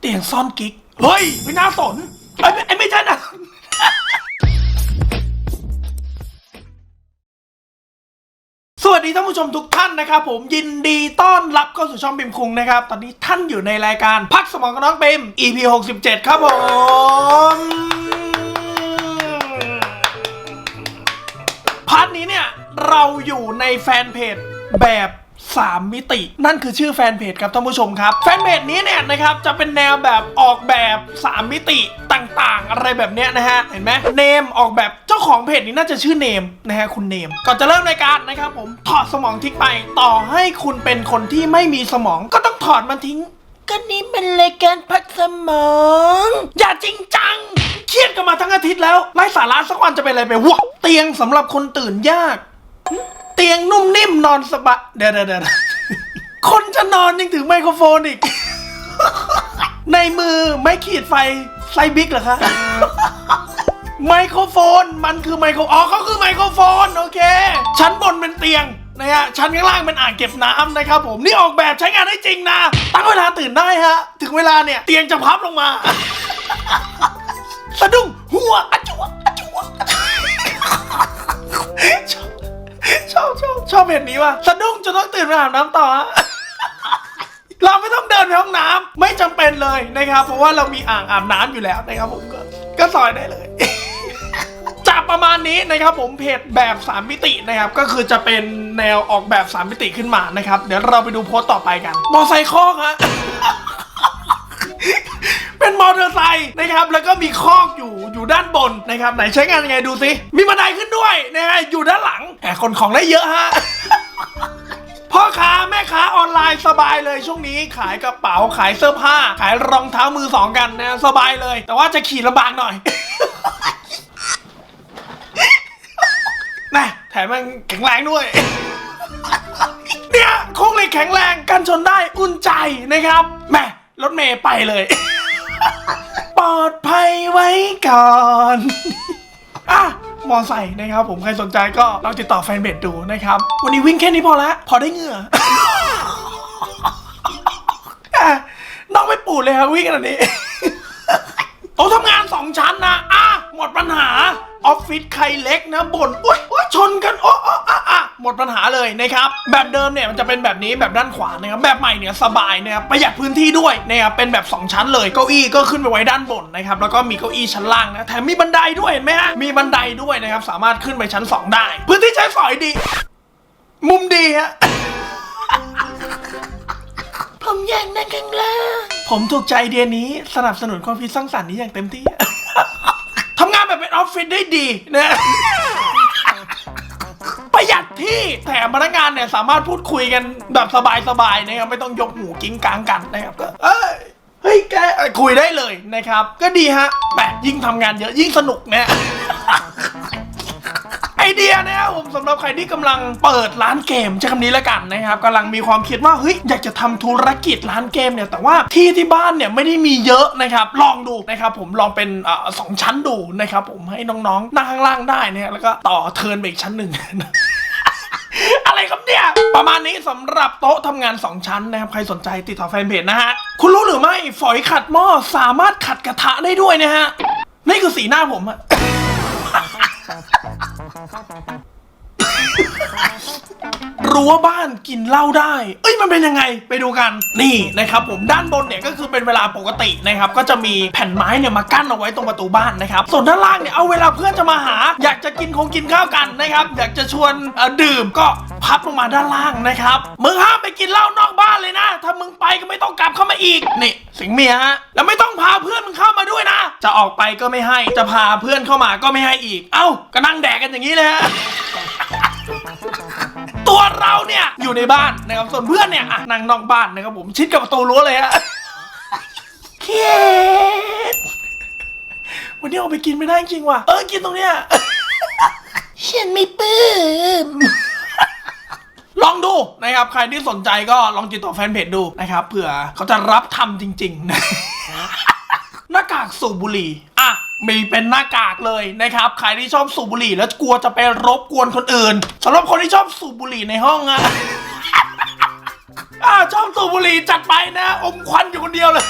เตียงซ่อนกิ๊ก เฮ้ย ไม่น่าสน ไอ้ยไม่ไอ้ไม่ใช่นะสวัสดีท่านผู้ชมทุกท่านนะครับผมยินดีต้อนรับเข้าสู่ช่องบิมคุงนะครับ ตอนนี้ท่านอยู่ในรายการพักสมองกับน้องบิม EP 67 ครับผมพาร์ทนี้เนี่ย เราอยู่ในแฟนเพจแบบ 3 มิติ นั่นคือชื่อแฟนเพจครับท่านผู้ชมครับ แฟนเพจนี้เนี่ยนะครับจะเป็นแนวแบบออกแบบ 3 มิติต่างๆ อะไรแบบเนี้ยนะฮะ เห็นไหมเนมออกแบบเจ้าของเพจนี้น่าจะชื่อเนมนะฮะคุณเนม ก่อนจะเริ่มรายการนะครับผมถอดสมองทิ้งไปต่อให้คุณเป็นคนที่ไม่มีสมองก็ต้องถอดมันทิ้ง ก็นี้เป็นรายการพักสมอง อย่าจริงจังเครียดกันมาทั้งอาทิตย์แล้วไร้สาระสักวันจะเป็นอะไรไปวะเตียงสำหรับคนตื่นยาก เตียงนุ่มนิ่มนอนสบายเดี๋ยวเดี๋ยวเดี๋ยวคนจะนอนยังถือไมโครโฟนอีก ในมือไม่ขีดไฟไซบิ๊กเหรอคะไมโครโฟนมันคือไมโครอ๋อเขาคือไมโครโฟนโอเคชั้นบนเป็นเตียงนะฮะชั้นข้างล่างเป็นอ่างเก็บน้ำนะครับผมนี่ออกแบบใช้งานได้จริงนะ ตั้งเวลาตื่นได้ฮะ ถึงเวลาเนี่ยเตียงจะพับลงมาสะดุ้งหัวอจัวอจัวอะจัวชอ ชอบชอบชอบเห็นนี้ว่ะสะดุ้งจนต้องตื่นไปอาบน้ำต่อฮะ เราไม่ต้องเดินไปห้องน้ำไม่จำเป็นเลยนะครับ เพราะว่าเรามีอ่างอาบน้ำอยู่แล้วนะครับผมก็ก็ซอยได้เลย จากประมาณนี้นะครับผมเพจแบบ 3 มิตินะครับก็คือจะเป็นแนวออกแบบ 3 มิติขึ้นมานะครับ เดี๋ยวเราไปดูโพสต์ต่อไปกันมอไซค์คอกฮะ มอเตอร์ไซค์นะครับแล้วก็มีคอกอยู่อยู่ด้านบนนะครับไหนใช้งานยังไงดูสิมีบันไดขึ้นด้วยนะฮะอยู่ด้านหลังแหมคนของได้เยอะฮะพ่อค้าแม่ค้าออนไลน์สบายเลยช่วงนี้ขายกระเป๋าขายเสื้อผ้า ขายรองเท้ามือสองกันนะสบายเลย แต่ว่าจะขี่ลำบากหน่อยนะแถมมันแข็งแรงด้วยเนี่ยโครงเหล็กแข็งแรงกันชนได้อุ่นใจนะครับแหม่รถเมย์ไปเลย ลอดภัยไว้ก่อนอะมอไซค์นะครับผมใครสนใจก็ลองติดต่อแฟนเบดดูนะครับ วันนี้วิ่งแค่นี้พอละพอได้เหงื่ออะน้องไม่ปูดเลยครับวิ่งขนาดนี้โต๊ะทำงานสองชั้นนะอะหมดปัญหาออฟฟิศใครเล็กนะบ่นอุ้ยอุ้ยชนกันโอ้โอ้อะอะ หมดปัญหาเลยนะครับแบบเดิมเนี่ยมันจะเป็นแบบนี้แบบด้านขวานะครับแบบใหม่เนี่ยสบายนะครับประหยัดพื้นที่ด้วยนะครับเป็นแบบ 2 ชั้นเลยเก้าอี้ก็ขึ้นไปไว้ด้านบนนะครับแล้วก็มีเก้าอี้ชั้นล่างนะแถมมีบันไดด้วยเห็นไหมฮะมีบันไดด้วยนะครับสามารถขึ้นไปชั้น 2 ได้ พื้นที่ใช้สอยดี มุมดีฮะผมอยากนั่งข้างล่างผมถูกใจไอเดียนี้สนับสนุนความคิดสร้างสรรค์นี้อย่างเต็มที่ทำงานแบบเป็นออฟฟิศได้ดีนะ ที่แถมพนักงานเนี่ยสามารถพูดคุยกันแบบสบายๆนะครับไม่ต้องยกหูกิ้งกลางกันนะครับก็เอ้ยเฮ้ยแกคุยได้เลยนะครับ ก็ดีฮะแต่ยิ่งทำงานเยอะยิ่งสนุกเนี่ยไอเดียนะครับผมสำหรับใครที่กำลังเปิดร้านเกมใช้คำนี้แล้วกันนะครับกำลังมีความคิดว่าเฮ้ยอยากจะทำธุรกิจร้านเกมเนี่ยแต่ว่าที่ที่บ้านเนี่ยไม่ได้มีเยอะนะครับ ลองดูนะครับผมลองเป็นสองชั้นดูนะครับผมให้น้องๆนั่งข้างล่างได้นะฮะแล้วก็ต่อเทินไปอีกชั้นหนึ่ง อะไรครับเนี่ย ประมาณนี้สำหรับโต๊ะทำงาน 2 ชั้นนะครับ ใครสนใจติดต่อแฟนเพจนะฮะ คุณรู้หรือไม่ฝอยขัดหม้อสามารถขัดกระทะได้ด้วยนะฮะ นี่คือสีหน้าผมอะ รั้วบ้านกินเหล้าได้ เอ้ยมันเป็นยังไงไปดูกัน นี่นะครับผมด้านบนเนี่ยก็คือเป็นเวลาปกตินะครับก็จะมีแผ่นไม้เนี่ยมากั้นเอาไว้ตรงประตูบ้านนะครับส่วนด้านล่างเนี่ยเอาเวลาเพื่อนจะมาหา อยากจะกินคงกินข้าวกันนะครับอยากจะชวนดื่มก็พับลงมาด้านล่างนะครับมึงห้ามไปกินเหล้านอกบ้านเลยนะ ถ้ามึงไปก็ไม่ต้องกลับเข้ามาอีกนี่สิงเมียฮะแล้วไม่ต้องพาเพื่อนมึงเข้ามาด้วยนะ จะออกไปก็ไม่ให้จะพาเพื่อนเข้ามาก็ไม่ให้อีก เอ้าก็นั่งแดกกันอย่างนี้เลยฮะ ตัวเราเนี่ยอยู่ในบ้านนะครับส่วนเพื่อนเนี่ยอะนั่งนอกบ้านนะครับผมชิดกับประตูรั้วเลยฮะเครียดวันนี้ออกไปกินไม่ได้จริงว่ะเออกินตรงเนี้ยฉันไม่ปื้มลองดูนะครับ ใครที่สนใจก็ลองติดต่อแฟนเพจดูนะครับเผื่อเขาจะรับทำจริงๆนะหน้ากากสูบบุหรี่อะ มีเป็นหน้ากากเลยนะครับใครที่ชอบสูบบุหรี่แล้วกลัวจะไปรบกวนคนอื่นสำหรับคนที่ชอบสูบบุหรี่ในห้องอะอะชอบสูบบุหรี่จัดไปนะ อมควันอยู่คนเดียวเลย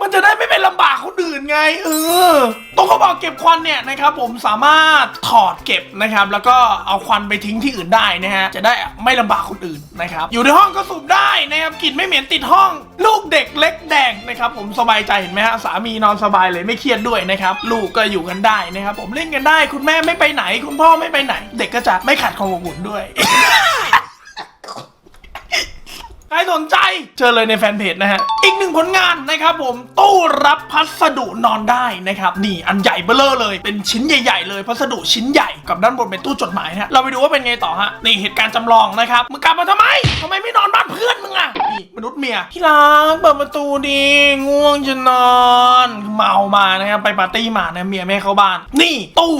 มันจะได้ไม่เป็นลำบากคนอื่นไง เออตรงกระบอกเก็บควันเนี่ยนะครับผมสามารถถอดเก็บนะครับ แล้วก็เอาควันไปทิ้งที่อื่นได้นะฮะจะได้ไม่ลำบากคนอื่นนะครับ อยู่ในห้องก็สูบได้นะครับกลิ่นไม่เหม็นติดห้อง ลูกเด็กเล็กแดงนะครับ ผมสบายใจเห็นไหมฮะสามีนอนสบายเลยไม่เครียดด้วยนะครับ ลูกก็อยู่กันได้นะครับ ผมเล่นกันได้ คุณแม่ไม่ไปไหน คุณพ่อไม่ไปไหน เด็กก็จะไม่ขัดความอบอุ่นด้วย ใครสนใจเจอเลยในแฟนเพจนะฮะ อีกหนึ่งผลงานนะครับผม ตู้รับพัสดุนอนได้นะครับ นี่อันใหญ่เบ้อเร่อเลย เป็นชิ้นใหญ่ ๆ เลย พัสดุชิ้นใหญ่กับด้านบนเป็นตู้จดหมายนะฮะ เราไปดูว่าเป็นไงต่อฮะ นี่เหตุการณ์จำลองนะครับ มึงกลับมาทำไมทำไมไม่นอนบ้านเพื่อนมึงอะนี่มนุษย์เมียที่รักเปิดประตูดีง่วงจะนอน เมามานะครับไปปาร์ตี้มานะเมียไม่เข้าบ้าน นี่ตู้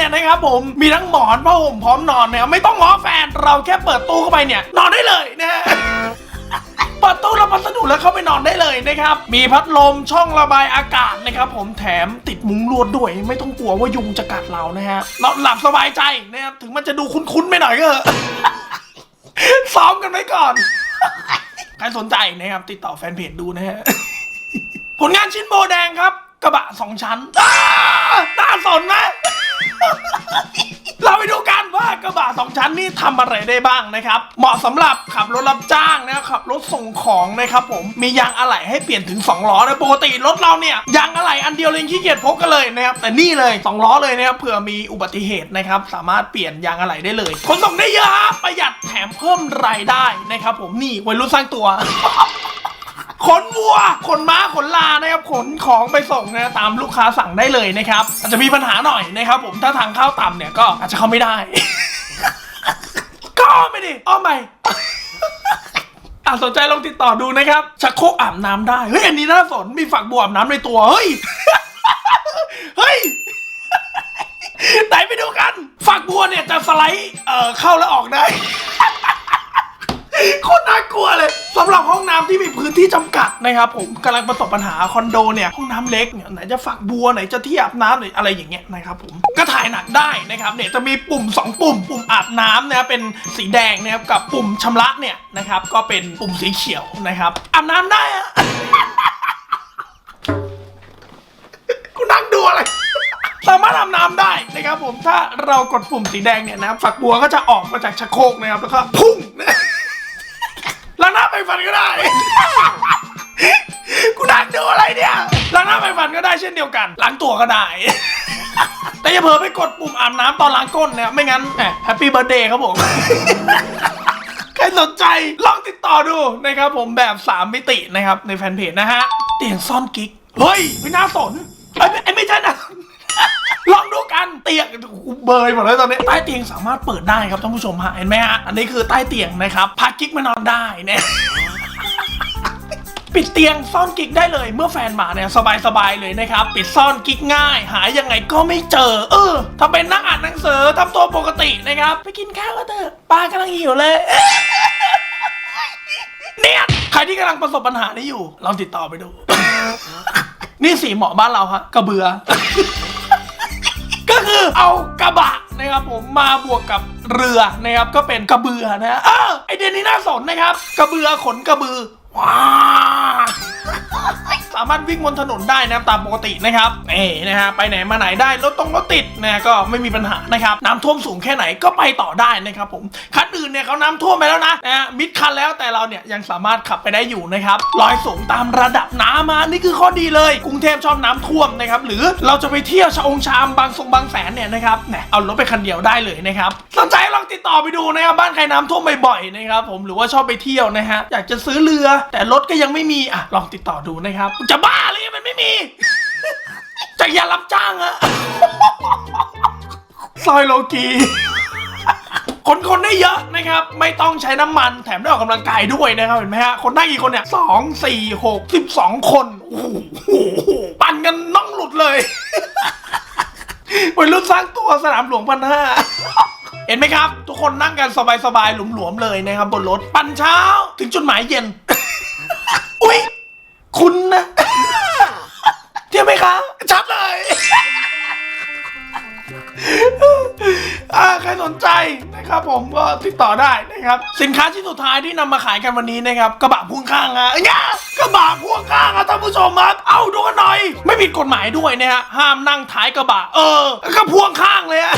เนี่ยนะครับผมมีทั้งหมอนผ้าห่มพร้อมนอนนะครับไม่ต้องง้อแฟนเราแค่เปิดตู้เข้าไปเนี่ยนอนได้เลยนะฮะเปิดตู้รับพัสดุแล้วเข้าไปนอนได้เลยนะครับ มีพัดลมช่องระบายอากาศนะครับ ผมแถมติดมุ้งลวดด้วย ไม่ต้องกลัวว่ายุงจะกัดเรานะฮะเราหลับสบายใจนะครับถึงมันจะดูคุ้นๆไปหน่อยก็เถอะซ้อมกันไว้ก่อน ใครสนใจนะครับ ติดต่อแฟนเพจดูนะฮะ ผลงานชิ้นโบแดงครับ กระบะสองชั้นน่าสนไหม เราไปดูกันว่ากระบะสองชั้นนี่ทำอะไรได้บ้างนะครับ เหมาะสำหรับขับรถรับจ้างนะครับขับรถส่งของนะครับผมมียางอะไหล่ให้เปลี่ยนถึง 2 ล้อนะปกติรถเราเนี่ยยางอะไหล่อันเดียวเลยขี้เกียจพกกันเลยนะครับแต่นี่เลย 2 ล้อเลยนะครับเผื่อมีอุบัติเหตุนะครับสามารถเปลี่ยนยางอะไหล่ได้เลยขนส่งได้เยอะฮะประหยัดแถมเพิ่มรายได้นะครับผมนี่วัยรุ่นสร้างตัว ขนวัว ขนม้า ขนลานะครับ ขนของไปส่งนะตามลูกค้าสั่งได้เลยนะครับ อาจจะมีปัญหาหน่อยนะครับผม ถ้าทางเข้าต่ำเนี่ยก็อาจจะเข้าไม่ได้ ก็อ้อมไปดิอ้อมไปอะสนใจลองติดต่อดูนะครับชักโครกอาบน้ำได้ เฮ้ย อันนี้น่าสน มีฝักบัวอาบน้ำในตัว เฮ้ย เฮ้ย ไหนไปดูกัน ฝักบัวเนี่ยจะสไลด์เอ่อเข้าแล้วออกได้ โคตรน่ากลัวเลยสำหรับห้องน้ำที่มีพื้นที่จำกัดนะครับผมกำลังประสบปัญหาคอนโดเนี่ยห้องน้ำเล็กเนี่ยไหนจะฝักบัวไหนจะที่อาบน้ำหรืออะไรอย่างเงี้ยนะครับผมก็ถ่ายหนักได้นะครับเนี่ยจะมีปุ่ม 2 ปุ่ม ปุ่มอาบน้ำนะครับเป็นสีแดงนะครับกับปุ่มชำระเนี่ยนะครับก็เป็นปุ่มสีเขียวนะครับอาบน้ำได้อะ กูนั่งดูอะไร สามารถอาบน้ำได้นะครับผมถ้าเรากดปุ่มสีแดงเนี่ยนะครับฝักบัวก็จะออกมาจากชักโครกนะครับแล้วก็พุ่งน้า ฟันก็ได้ กูนั่งดูอะไรเนี่ยล้างหน้าไปฟันก็ได้เช่นเดียวกันล้างตัวก็ได้ แต่อย่าเผลอไปกดปุ่มอาบน้ำตอนล้างก้นนะไม่งั้นแฮปปี้เบ t ร์เดย์ครับผมใครสนใจลองติดต่อดูนะครับผมแบบ 3 มิตินะครับในแฟนเพจนะฮะเตียงซ่อนกิ๊กเฮ้ยไม่น่าสนไอ้ยไม่ไอ้ไม่ใช่นะ ลองดูกันเตียงเบยหมดเลยตอนนี้ใต้เตียงสามารถเปิดได้ครับท่านผู้ชมฮะเห็นไหมฮะอันนี้คือใต้เตียงนะครับพากิ๊กมานอนได้เนี่ยปิดเตียงซ่อนกิ๊กได้เลยเมื่อแฟนมาเนี่ยสบายๆเลยนะครับ ปิดซ่อนกิ๊กง่าย หายยังไงก็ไม่เจอ เออถ้าเป็นนั่งอ่านหนังสือทำตัวปกตินะครับ ไปกินข้าวก็เถอะป้ากำลังหิวเลยเนี่ยใครที่กำลังประสบปัญหานี้อยู่ลองติดต่อไปดู นี่สีเหมาะบ้านเราฮะกระเบือ คือเอากระบะนะครับผมมาบวกกับเรือนะครับก็เป็นกระเบือนะฮะเออไอเดียนี้น่าสนนะครับ กระเบือขนกระบือว้าามารถวิ่งบนถนนได้นะครับตามปกตินะครับนี่นะฮะไปไหนมาไหนได้รถตรงรถติดนะก็ไม่มีปัญหานะครับน้ำท่วมสูงแค่ไหนก็ไปต่อได้นะครับผมคันอื่นเนี่ยเขาน้ำท่วมไปแล้วนะนะมิดคันแล้วแต่เราเนี่ยยังสามารถขับไปได้อยู่นะครับลอยสูงตามระดับน้ำมานี่คือข้อดีเลย กรุงเทพชอบน้ำท่วมนะครับหรือเราจะไปเที่ยวชะองชามบางทรงบางแสนเนี่ยนะครับเนี่ยเอารถไปคันเดียวได้เลยนะครับสนใจลองติดต่อไปดูนะครับบ้านใครน้ำท่วมบ่อยๆนะครับผมหรือว่าชอบไปเที่ยวนะฮะอยากจะซื้อเรือ แต่รถก็ยังไม่มีอะลองติดต่อดูนะครับจะบ้าเลยมันไม่มีจะอย่ารับจ้างอะซอยโลกีคนคนได้เยอะนะครับ ไม่ต้องใช้น้ำมันแถมได้ออกกำลังกายด้วยนะครับเห็นไหมฮะคนได้กี่คนเนี่ยสองสี่หกสิบสองคนโอ้โหปั่นกันน่องหลุดเลยวัยรุ่นสร้างตัวสนามหลวงพันห้าเห็นไหมครับ ทุกคนนั่งกันสบายๆหลวมๆเลยนะครับบนรถปั่นเช้า ถึงจุดหมายเย็น อุ๊ย คุณนะเที่ยวไหมคะ ชัดเลยอ่าใครสนใจนะครับผมก็ติดต่อได้นะครับ สินค้าชิ้นสุดท้ายที่นำมาขายกันวันนี้นะครับกระบะพ่วงข้างอะเนี่ยกกระบะพ่วงข้างอะท่านผู้ชมครับเอาดูกันหน่อย ไม่ผิดกฎหมายด้วยนะฮะห้ามนั่งท้ายกระบะ เออก็พ่วงข้างเลยอะ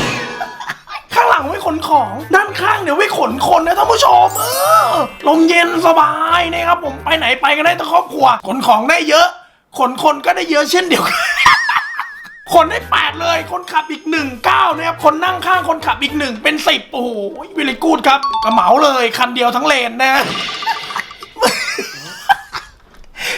ข้างหลังไว้ขนของ ด้านข้างเดี๋ยวไว้ขนคนนะท่านผู้ชมเออลมเย็นสบายนะครับผมไปไหนไปกันได้ทั้งครอบครัว ขนของได้เยอะ ขนคนก็ได้เยอะเช่นเดียวกันคนได้แปดเลย คนขับอีกหนึ่งเก้านะครับ คนนั่งข้างคนขับอีกหนึ่งเป็นสิบโอ้โหวิลิกูดครับกระเหมาเลยคันเดียวทั้งเลนนะ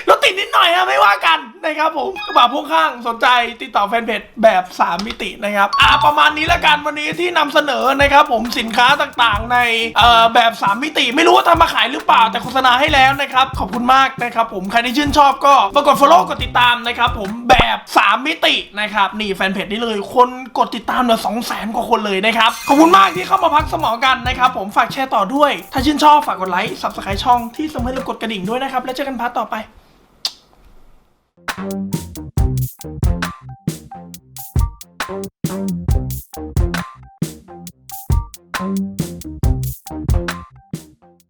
รถติดนิดหน่อยฮะไม่ว่ากัน นะครับผมกระบะพ่วงข้างสนใจติดต่อแฟนเพจแบบ 3 มิตินะครับอ่าประมาณนี้และกันวันนี้ที่นำเสนอนะครับผมสินค้าต่างๆ ในเอ่อแบบ 3 มิติ ไม่รู้ว่าทำมาขายหรือเปล่าแต่โฆษณาให้แล้วนะครับขอบคุณมากนะครับผมใครที่ชื่นชอบก็มากด follow กดติดตามนะครับผมแบบ 3 มิตินะครับนี่แฟนเพจนี้เลยคนกดติดตามเนี่ยสองแสนกว่าคนเลยนะครับขอบคุณมากที่เข้ามาพักสมองกันนะครับผมฝากแชร์ต่อด้วย ถ้าชื่นชอบฝากกดไลค์ subscribe ช่องที่สำคัญเรากดกระดิ่งด้วยนะครับแล้วเจอกันพาร์ทต่อไป Thank you.